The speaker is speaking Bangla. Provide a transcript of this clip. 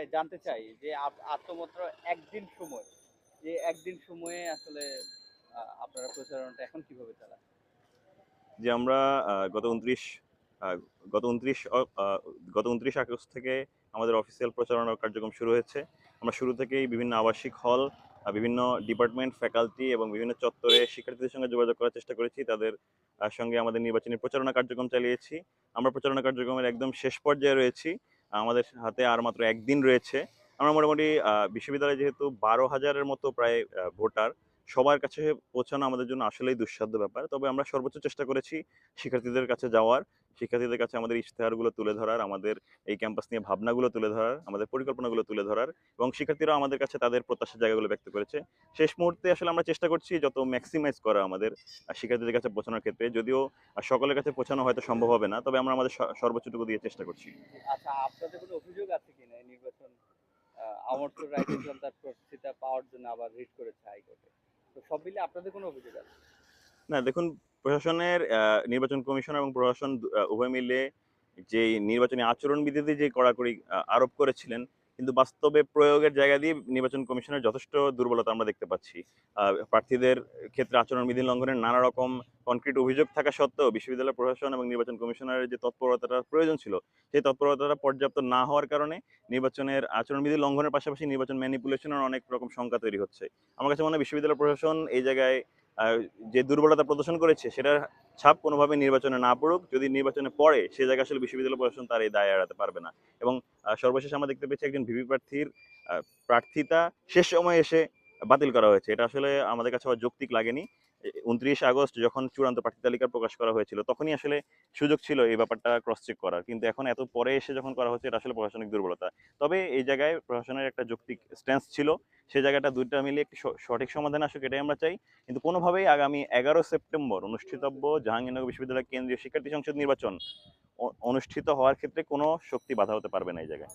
ভাই, জানতে চাই যে আপ- আর তো মাত্র একদিন সময়, যে একদিন সময়ে আসলে আপনারা প্রচারণাটা এখন কীভাবে চালান? যে আমরা গত উনত্রিশ গত উনত্রিশ গত উনত্রিশ আগস্ট থেকে আমাদের অফিসিয়াল প্রচারণা কার্যক্রম শুরু হয়েছে। আমরা শুরু থেকেই বিভিন্ন আবাসিক হল বিভিন্ন ডিপার্টমেন্ট ফ্যাকাল্টি এবং বিভিন্ন চত্বরে শিক্ষার্থীদের সঙ্গে যোগাযোগ করার চেষ্টা করেছি। তাদের সঙ্গে আমাদের নির্বাচনী প্রচারণা কার্যক্রম চালিয়েছি। আমরা প্রচারণা কার্যক্রমের একদম শেষ পর্যায়ে রয়েছি। আমাদের হাতে আর মাত্র একদিন রয়েছে। আমরা মোটামুটি বিশ্ববিদ্যালয়ে যেহেতু বারো হাজারের মতো প্রায় ভোটার সবার কাছে পৌঁছানো আমাদের জন্য আসলেই দুঃসাধ্য ব্যাপার। তবে আমরা সর্বোচ্চ চেষ্টা করেছি শিক্ষার্থীদের কাছে যাওয়ার, শিক্ষার্থীদের কাছে আমাদের ইশতেহারগুলো তুলে ধরার, আমাদের এই ক্যাম্পাস নিয়ে ভাবনাগুলো তুলে ধরার, আমাদের পরিকল্পনাগুলো তুলে ধরার এবং শিক্ষার্থীরা আমাদের কাছে তাদের প্রত্যাশার জায়গাগুলো ব্যক্ত করেছে। শেষ মুহূর্তে আসলে আমরা চেষ্টা করছি যত ম্যাক্সিমাইজ করা আমাদের শিক্ষার্থীদের কাছে পৌঁছানোর ক্ষেত্রে। যদিও সকলের কাছে পৌঁছানো হয়তো সম্ভব হবে না, তবে আমরা আমাদের সর্বোচ্চটুকু দিয়ে চেষ্টা করছি। আচ্ছা আপনাদের কোনো অভিযোগ আছে কিনা নির্বাচন রাইট পাওয়ার জন্য আবার রিট করেছে হাইকোর্টে? সব মিলে আপনাদের কোনো অভিযোগ আছে? না, দেখুন, প্রশাসনের নির্বাচন কমিশন এবং প্রশাসন উভয় মিলে যে নির্বাচনী আচরণবিধিতে যে কড়াকড়ি আরোপ করেছিলেন কিন্তু বাস্তবে প্রয়োগের জায়গা দিয়ে নির্বাচন কমিশনের যথেষ্ট দুর্বলতা আমরা দেখতে পাচ্ছি। প্রার্থীদের ক্ষেত্রে আচরণবিধি লঙ্ঘনের নানা রকম কনক্রিট অভিযোগ থাকা সত্ত্বেও বিশ্ববিদ্যালয় প্রশাসন এবং নির্বাচন কমিশনের যে তৎপরতাটা প্রয়োজন ছিল, সেই তৎপরতাটা পর্যাপ্ত না হওয়ার কারণে নির্বাচনের আচরণবিধি লঙ্ঘনের পাশাপাশি নির্বাচন ম্যানিপুলেশনের অনেক রকম শঙ্কা তৈরি হচ্ছে। আমার কাছে মনে হয় বিশ্ববিদ্যালয় প্রশাসন এই জায়গায় যে দুর্বলতা প্রদর্শন করেছে, সেটার ছাপ কোনোভাবে নির্বাচনে না পড়ুক। যদি নির্বাচনে পড়ে, সে জায়গায় আসলে বিশ্ববিদ্যালয় প্রশাসন তার এই দায় এড়াতে পারবে না। এবং সর্বশেষ আমরা দেখতে পেয়েছি একজন ভিভি প্রার্থীর প্রার্থিতা শেষ সময়ে এসে বাতিল করা হয়েছে। এটা আসলে আমাদের কাছে আবার যৌক্তিক লাগেনি। উনত্রিশ আগস্ট যখন চূড়ান্ত প্রার্থী তালিকা প্রকাশ করা হয়েছিল, তখনই আসলে সুযোগ ছিল এই ব্যাপারটা ক্রস চেক করার। কিন্তু এখন এত পরে এসে যখন করা হচ্ছে, এটা আসলে প্রশাসনিক দুর্বলতা। তবে এই জায়গায় প্রশাসনের একটা যৌক্তিক স্ট্যান্স ছিল। সেই জায়গাটা দুইটা মিলিয়ে একটি সঠিক সমাধান আসুক, এটাই আমরা চাই। কিন্তু কোনোভাবেই আগামী এগারো সেপ্টেম্বর অনুষ্ঠিতব্য জাহাঙ্গীরনগর বিশ্ববিদ্যালয় কেন্দ্রীয় শিক্ষার্থী সংসদ নির্বাচন অনুষ্ঠিত হওয়ার ক্ষেত্রে কোনো শক্তি বাধা হতে পারবে না এই জায়গায়।